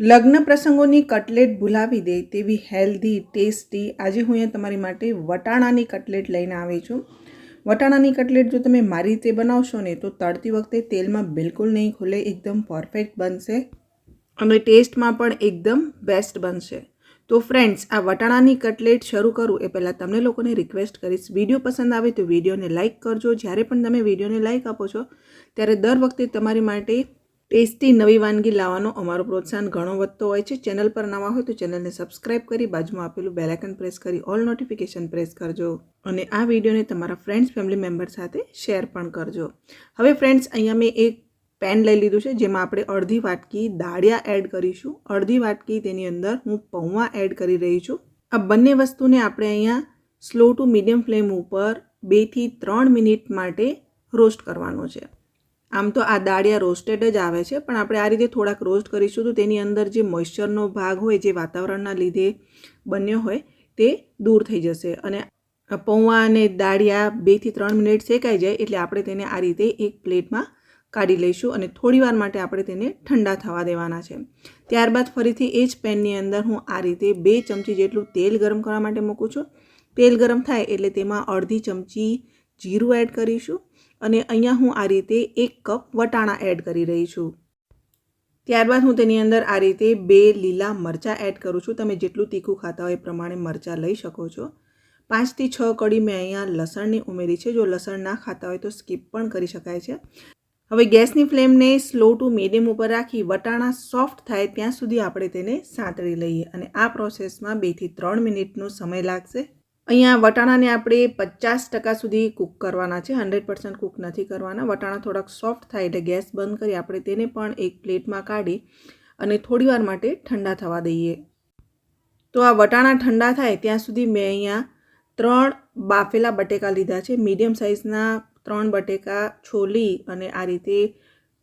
લગ્ન પ્રસંગોની કટલેટ ભૂલાવી દે તેવી હેલ્ધી, ટેસ્ટી, આજે હું અહીંયા તમારી માટે વટાણાની કટલેટ લઈને આવી છું. વટાણાની કટલેટ જો તમે મારી રીતે બનાવશો ને, તો તળતી વખતે તેલમાં બિલકુલ નહીં ખુલે, એકદમ પરફેક્ટ બનશે અને ટેસ્ટમાં પણ એકદમ બેસ્ટ બનશે. તો ફ્રેન્ડ્સ, આ વટાણાની કટલેટ શરૂ કરું એ પહેલાં તમને લોકોને રિક્વેસ્ટ કરીશ. વીડિયો પસંદ આવે તો વિડીયોને લાઇક કરજો. જ્યારે પણ તમે વિડીયોને લાઇક આપો છો, ત્યારે દર વખતે તમારી માટે ટેસ્ટી નવી વાનગી લાવવાનો અમારો પ્રોત્સાહન ઘણો વધતો હોય છે. ચેનલ પર નવા હોય તો ચેનલને સબસ્ક્રાઇબ કરી બાજુમાં આપેલું બેલાઇકન પ્રેસ કરી ઓલ નોટિફિકેશન પ્રેસ કરજો અને આ વિડીયોને તમારા ફ્રેન્ડ્સ ફેમિલી મેમ્બર સાથે શેર પણ કરજો. હવે ફ્રેન્ડ્સ અહીંયા મેં એક પેન લઈ લીધું છે, જેમાં આપણે અડધી વાટકી દાળિયા એડ કરીશું. અડધી વાટકી તેની અંદર હું પૌવા એડ કરી રહી છું. આ બંને વસ્તુને આપણે અહીંયા સ્લો ટુ મીડિયમ ફ્લેમ ઉપર બેથી ત્રણ મિનિટ માટે રોસ્ટ કરવાનો છે. આમ તો આ દાળિયા રોસ્ટેડ જ આવે છે, પણ આપણે આ રીતે થોડાક રોસ્ટ કરીશું તો તેની અંદર જે મોઇશ્ચરનો ભાગ હોય, જે વાતાવરણના લીધે બન્યો હોય, તે દૂર થઈ જશે. અને પૌવા અને દાળિયા બેથી ત્રણ મિનિટ શેકાઈ જાય એટલે આપણે તેને આ રીતે એક પ્લેટમાં કાઢી લઈશું અને થોડીવાર માટે આપણે તેને ઠંડા થવા દેવાના છે. ત્યારબાદ ફરીથી એ જ પેનની અંદર હું આ રીતે બે ચમચી જેટલું તેલ ગરમ કરવા માટે મૂકું છું. તેલ ગરમ થાય એટલે તેમાં અડધી ચમચી જીરું એડ કરીશું. અને અહીંયા હું આ રીતે એક કપ વટાણા એડ કરી રહી છું. ત્યારબાદ હું તેની અંદર આ રીતે બે લીલા મરચાં એડ કરું છું. તમે જેટલું તીખું ખાતા હોય એ પ્રમાણે મરચાં લઈ શકો છો. પાંચથી છ કડી મેં અહીંયા લસણની ઉમેરી છે. જો લસણ ના ખાતા હોય તો સ્કીપ પણ કરી શકાય છે. હવે ગેસની ફ્લેમને સ્લો ટુ મીડિયમ ઉપર રાખી વટાણા સોફ્ટ થાય ત્યાં સુધી આપણે તેને સાંતળી લઈએ અને આ પ્રોસેસમાં બેથી ત્રણ મિનિટનો સમય લાગશે. અહીંયા વટાણાને આપણે પચાસ ટકા સુધી કૂક કરવાના છે, હંડ્રેડ પર્સન્ટ કૂક નથી કરવાના. વટાણા થોડાક સોફ્ટ થાય એટલે ગેસ બંધ કરી આપણે તેને પણ એક પ્લેટમાં કાઢી અને થોડીવાર માટે ઠંડા થવા દઈએ. તો આ વટાણા ઠંડા થાય ત્યાં સુધી મેં અહીંયા ત્રણ બાફેલા બટેકા લીધા છે. મીડિયમ સાઇઝના ત્રણ બટેકા, છોલી અને આ રીતે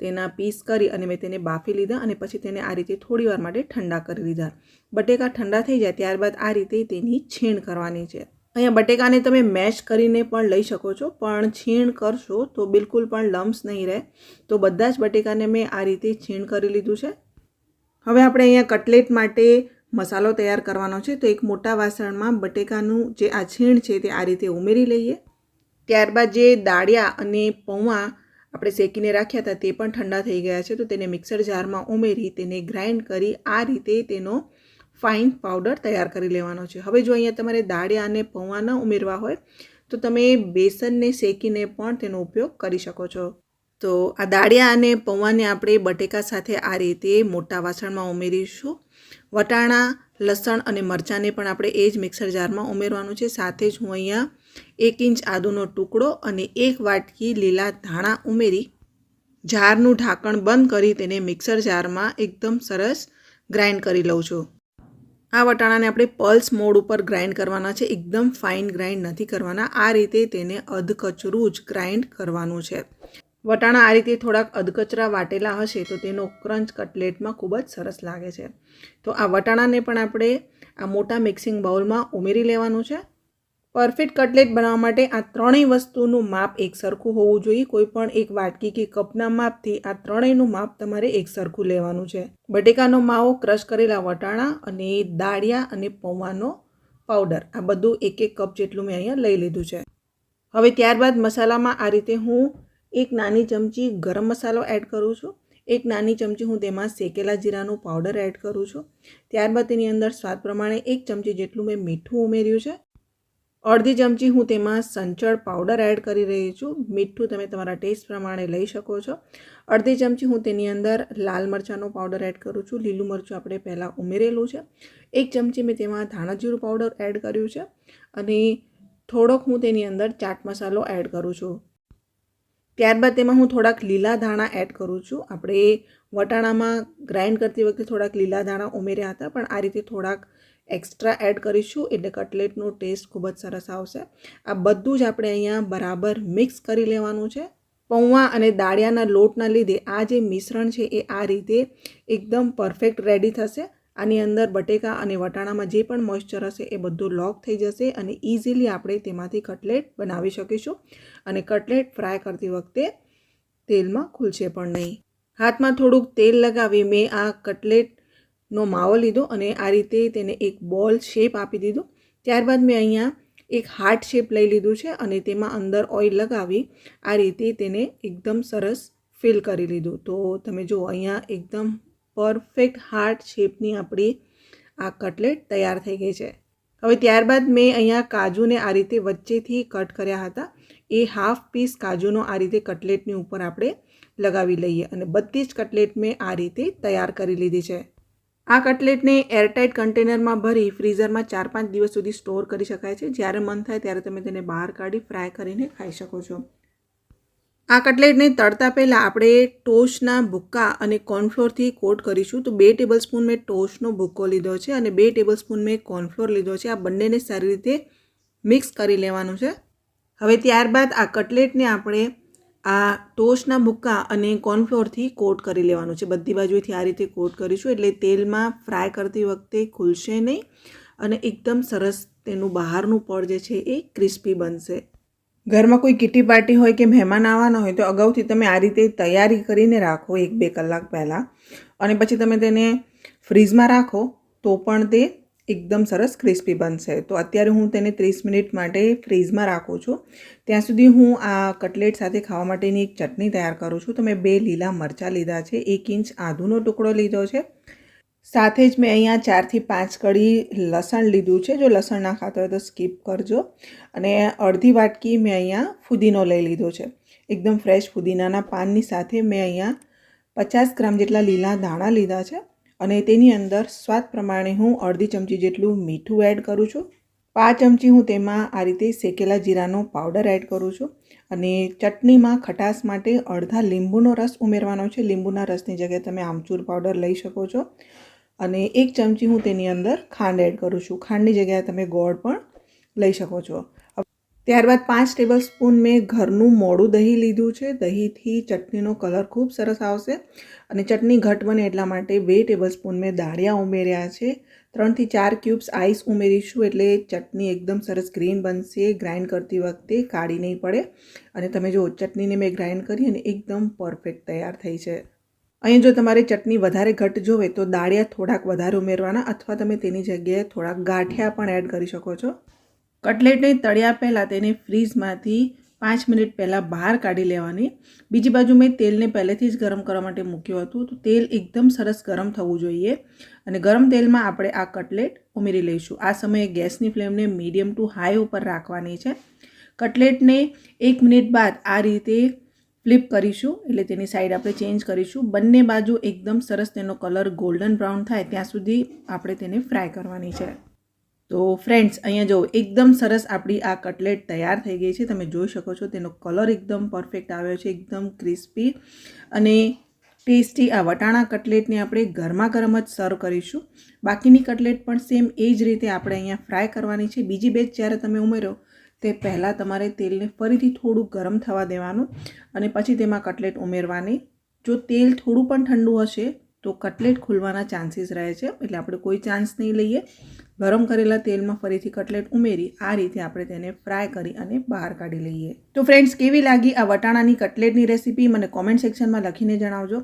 તેના પીસ કરી અને મેં તેને બાફી લીધા અને પછી તેને આ રીતે થોડીવાર માટે ઠંડા કરી લીધા બટેકા ઠંડા થઈ જાય ત્યારબાદ આ રીતે તેની છીણ કરવાની છે. અહીંયા બટેકાને તમે મેશ કરીને પણ લઈ શકો છો, પણ છીણ કરશો તો બિલકુલ પણ લમ્સ નહીં રહે. તો બધા જ બટેકાને મેં આ રીતે છીણ કરી લીધું છે. હવે આપણે અહીંયા કટલેટ માટે મસાલો તૈયાર કરવાનો છે. તો એક મોટા વાસણમાં બટેકાનું જે આ છીણ છે તે આ રીતે ઉમેરી લઈએ. ત્યારબાદ જે દાળિયા અને પૌવા આપણે શેકીને રાખ્યા હતા તે પણ ઠંડા થઈ ગયા છે, તો તેને મિક્સર જારમાં ઉમેરી તેને ગ્રાઇન્ડ કરી આ રીતે તેનો ફાઇન પાવડર તૈયાર કરી લેવાનો છે. હવે જો અહીંયા તમારે દાળિયા અને પૌવા ન ઉમેરવા હોય, તો તમે બેસનને શેકીને પણ તેનો ઉપયોગ કરી શકો છો. તો આ દાળિયા અને પૌવાને આપણે બટેકા સાથે આ રીતે મોટા વાસણમાં ઉમેરીશું. વટાણા, લસણ અને મરચાંને પણ આપણે એ જ મિક્સર જારમાં ઉમેરવાનું છે. સાથે જ હું અહીંયા એક ઇંચ આદુનો ટુકડો અને એક વાટકી લીલા ધાણા ઉમેરી જારનું ઢાંકણ બંધ કરી તેને મિક્સર જારમાં એકદમ સરસ ગ્રાઇન્ડ કરી લઉં છું. આ વટાણાને આપણે પલ્સ મોડ ઉપર ગ્રાઇન્ડ કરવાના છે. એકદમ ફાઇન ગ્રાઇન્ડ નથી કરવાના. આ રીતે તેને અધકચરું જ ગ્રાઇન્ડ કરવાનું છે. વટાણા આ રીતે થોડાક અધકચરા વાટેલા હશે તો તેનો ક્રંચ કટલેટમાં ખૂબ જ સરસ લાગે છે. તો આ વટાણાને પણ આપણે આ મોટા મિક્સિંગ બાઉલમાં ઉમેરી લેવાનું છે. પરફેક્ટ કટલેટ બનાવવા માટે આ ત્રણેય વસ્તુનું માપ એક સરખું હોવું જોઈએ. કોઈ પણ એક વાટકી કે કપના માપથી આ ત્રણેયનું માપ તમારે એક સરખું લેવાનું છે. બટેકાનો માવો, ક્રશ કરેલા વટાણા અને દાળિયા અને પૌવાનો પાવડર. આ બધું એક એક કપ જેટલું મેં અહીંયા લઈ લીધું છે. હવે ત્યારબાદ મસાલામાં આ રીતે હું એક નાની ચમચી ગરમ મસાલો એડ કરું છું. એક નાની ચમચી હું તેમાં શેકેલા જીરાનું પાવડર એડ કરું છું. ત્યારબાદ તેની અંદર સ્વાદ પ્રમાણે એક ચમચી જેટલું મેં મીઠું ઉમેર્યું છે. અડધી ચમચી હું તેમાં સંચળ પાવડર એડ કરી રહી છું. મીઠું તમે તમારા ટેસ્ટ પ્રમાણે લઈ શકો છો. અડધી ચમચી હું તેની અંદર લાલ મરચાંનો પાવડર એડ કરું છું. લીલું મરચું આપણે પહેલાં ઉમેરેલું છે. એક ચમચી મેં તેમાં ધાણાજીરું પાવડર એડ કર્યું છે અને થોડોક હું તેની અંદર ચાટ મસાલો એડ કરું છું. ત્યારબાદ તેમાં હું થોડાક લીલા ધાણા એડ કરું છું. આપણે વટાણામાં ગ્રાઇન્ડ કરતી વખતે થોડાક લીલા ધાણા ઉમેર્યા હતા, પણ આ રીતે થોડાક એક્સ્ટ્રા એડ કરીશું, એટલે કટલેટનો ટેસ્ટ ખૂબ જ સરસ આવશે. આ બધું જ આપણે અહીંયા બરાબર મિક્સ કરી લેવાનું છે. પૌવા અને દાળિયાના લોટના લીધે આ જે મિશ્રણ છે એ આ રીતે એકદમ પરફેક્ટ રેડી થશે. આની અંદર બટેકા અને વટાણામાં જે પણ મોઇશ્ચર હશે એ બધું લોક થઈ જશે અને ઇઝીલી આપણે તેમાંથી કટલેટ બનાવી શકીશું. અને કટલેટ ફ્રાય કરતી વખતે તેલમાં ખુલશે પણ નહીં. હાથમાં થોડુંક તેલ લગાવી મેં આ કટલેટ નો માવો લીધો અને આ રીતે તેને એક બોલ શેપ આપી દીધો. ત્યારબાદ મેં અહીંયા એક હાર્ટ શેપ લઈ લીધું છે અને તેમાં અંદર ઓઇલ લગાવી આ રીતે તેને એકદમ સરસ ફિલ કરી લીધું. તો તમે જુઓ, અહીંયા એકદમ પરફેક્ટ હાર્ટ શેપની આપણી આ કટલેટ તૈયાર થઈ ગઈ છે. હવે ત્યારબાદ મેં અહીંયા કાજુને આ રીતે વચ્ચેથી કટ કર્યા હતા. એ હાફ પીસ કાજુનો આ રીતે કટલેટની ઉપર આપણે લગાવી લઈએ અને બધી જ કટલેટ મેં આ રીતે તૈયાર કરી લીધી છે. આ કટલેટને એરટાઇટ કન્ટેનરમાં ભરી ફ્રીઝરમાં ચાર પાંચ દિવસ સુધી સ્ટોર કરી શકાય છે. જ્યારે મન થાય ત્યારે તમે તેને બહાર કાઢી ફ્રાય કરીને ખાઈ શકો છો. આ કટલેટને તળતા પહેલાં આપણે ટોસ્ટના ભૂક્કા અને કોર્નફ્લોરથી કોટ કરીશું. તો બે ટેબલ સ્પૂન મેં ટોસ્ટનો ભૂક્કો લીધો છે અને બે ટેબલ સ્પૂન મેં કોર્નફ્લોર લીધો છે. આ બંનેને સારી રીતે મિક્સ કરી લેવાનું છે. હવે ત્યારબાદ આ કટલેટને આપણે આ ટોસ્ટના મુક્કા અને કોર્નફ્લોરથી કોટ કરી લેવાનું છે. બધી બાજુએથી આ રીતે કોટ કરીશું. એટલે તેલમાં ફ્રાય કરતી વખતે ખુલશે નહીં અને એકદમ સરસ તેનું બહારનું પડ જે છે એ ક્રિસ્પી બનશે. ઘરમાં કોઈ કિટી પાર્ટી હોય કે મહેમાન આવવાના હોય તો અગાઉથી તમે આ રીતે તૈયારી કરીને રાખો એક બે કલાક પહેલાં. અને પછી તમે તેને ફ્રીઝમાં રાખો તો પણ તે એકદમ સરસ ક્રિસ્પી બનશે. તો અત્યારે હું તેને ત્રીસ મિનિટ માટે ફ્રીઝમાં રાખું છું. ત્યાં સુધી હું આ કટલેટ સાથે ખાવા માટેની એક ચટણી તૈયાર કરું છું. તો મેં બે લીલા મરચાં લીધા છે. એક ઇંચ આદુનો ટુકડો લીધો છે. સાથે જ મેં અહીંયા ચારથી પાંચ કળી લસણ લીધું છે. જો લસણ ના ખાતા હોય તો સ્કીપ કરજો. અને અડધી વાટકી મેં અહીંયા ફુદીનો લઈ લીધો છે. એકદમ ફ્રેશ ફુદીનાના પાનની સાથે મેં અહીંયા પચાસ ગ્રામ જેટલા લીલા ધાણા લીધા છે. અને તેની અંદર સ્વાદ પ્રમાણે હું અડધી ચમચી જેટલું મીઠું એડ કરું છું. પાંચ ચમચી હું તેમાં આ રીતે શેકેલા જીરાનો પાવડર એડ કરું છું અને ચટણીમાં ખટાશ માટે અડધા લીંબુનો રસ ઉમેરવાનો છે. લીંબુના રસની જગ્યાએ તમે આમચૂર પાવડર લઈ શકો છો. અને એક ચમચી હું તેની અંદર ખાંડ એડ કરું છું. ખાંડની જગ્યાએ તમે ગોળ પણ લઈ શકો છો. ત્યારબાદ પાંચ ટેબલ સ્પૂન મેં ઘરનું મોડું દહીં લીધું છે. દહીંથી ચટણીનો કલર ખૂબ સરસ આવશે અને ચટણી ઘટ બને એટલા માટે બે ટેબલ સ્પૂન મેં દાળિયા ઉમેર્યા છે. ત્રણથી ચાર ક્યુબ્સ આઈસ ઉમેરીશું એટલે ચટણી એકદમ સરસ ગ્રીન બનશે, ગ્રાઇન્ડ કરતી વખતે કાળી નહીં પડે અને તમે જો ચટણીને મેં ગ્રાઇન્ડ કરી અને એકદમ પરફેક્ટ તૈયાર થઈ છે. અહીં જો તમારે ચટણી વધારે ઘટ જોવે તો દાળિયા થોડાક વધારે ઉમેરવાના અથવા તમે તેની જગ્યાએ થોડાક ગાંઠિયા પણ એડ કરી શકો છો. કટલેટને તળ્યા પહેલાં તેને ફ્રીઝમાંથી પાંચ મિનિટ પહેલાં બહાર કાઢી લેવાની. બીજી બાજુ મેં તેલને પહેલેથી જ ગરમ કરવા માટે મૂક્યું હતું. તો તેલ એકદમ સરસ ગરમ થવું જોઈએ અને ગરમ તેલમાં આપણે આ કટલેટ ઉમેરી લઈશું. આ સમયે ગેસની ફ્લેમને મીડિયમ ટુ હાઈ ઉપર રાખવાની છે. કટલેટને એક મિનિટ બાદ આ રીતે ફ્લિપ કરીશું એટલે તેની સાઈડ આપણે ચેન્જ કરીશું. બંને બાજુ એકદમ સરસ તેનો કલર ગોલ્ડન બ્રાઉન થાય ત્યાં સુધી આપણે તેને ફ્રાય કરવાની છે. તો ફ્રેન્ડ્સ અહીંયા જો એકદમ સરસ આપણી આ કટલેટ તૈયાર થઈ ગઈ છે. તમે જોઈ શકો છો તેનો કલર એકદમ પરફેક્ટ આવ્યો છે, એકદમ ક્રિસ્પી અને ટેસ્ટી આ વટાણા કટલેટને આપણે ગરમા ગરમ જ સર્વ કરીશું. બાકીની કટલેટ પણ સેમ એ જ રીતે આપણે અહીંયા ફ્રાય કરવાની છે. બીજી બેચ જ્યારે તમે ઉમેરો, તે પહેલાં તમારે તેલને ફરીથી થોડું ગરમ થવા દેવાનું અને પછી તેમાં કટલેટ ઉમેરવાની. જો તેલ થોડું પણ ઠંડુ હશે તો કટલેટ ખુલવાના ચાન્સીસ રહે છે, એટલે આપણે કોઈ ચાન્સ નહીં લઈએ. ગરમ કરેલા તેલમાં ફરીથી કટલેટ ઉમેરી, આ રીતે આપણે તેને ફ્રાય કરી અને બહાર કાઢી લઈએ. તો ફ્રેન્ડ્સ, કેવી લાગી આ વટાણાની કટલેટની રેસીપી? મને કોમેન્ટ સેક્શનમાં લખીને જણાવજો.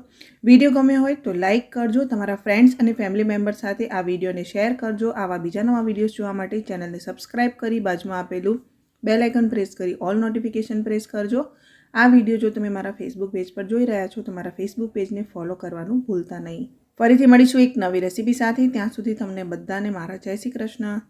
વીડિયો ગમ્યો હોય તો લાઇક કરજો, તમારા ફ્રેન્ડ્સ અને ફેમિલી મેમ્બર સાથે આ વિડીયોને શેર કરજો. આવા બીજા નવા વિડીયોઝ જોવા માટે ચેનલને સબસ્ક્રાઇબ કરી બાજુમાં આપેલું બેલ પ્રેસ કરી, ઓલ નોટિફિકેશન પ્રેસ કરજો. આ વીડિયો જો તમે મારા ફેસબુક પેજ પર જોઈ રહ્યા છો તો મારા ફેસબુક પેજને ફોલો કરવાનું ભૂલતા નહીં. ફરીથી મળીશું એક નવી રેસીપી સાથે. ત્યાં સુધી તમને બધાને મારા જય શ્રી કૃષ્ણ.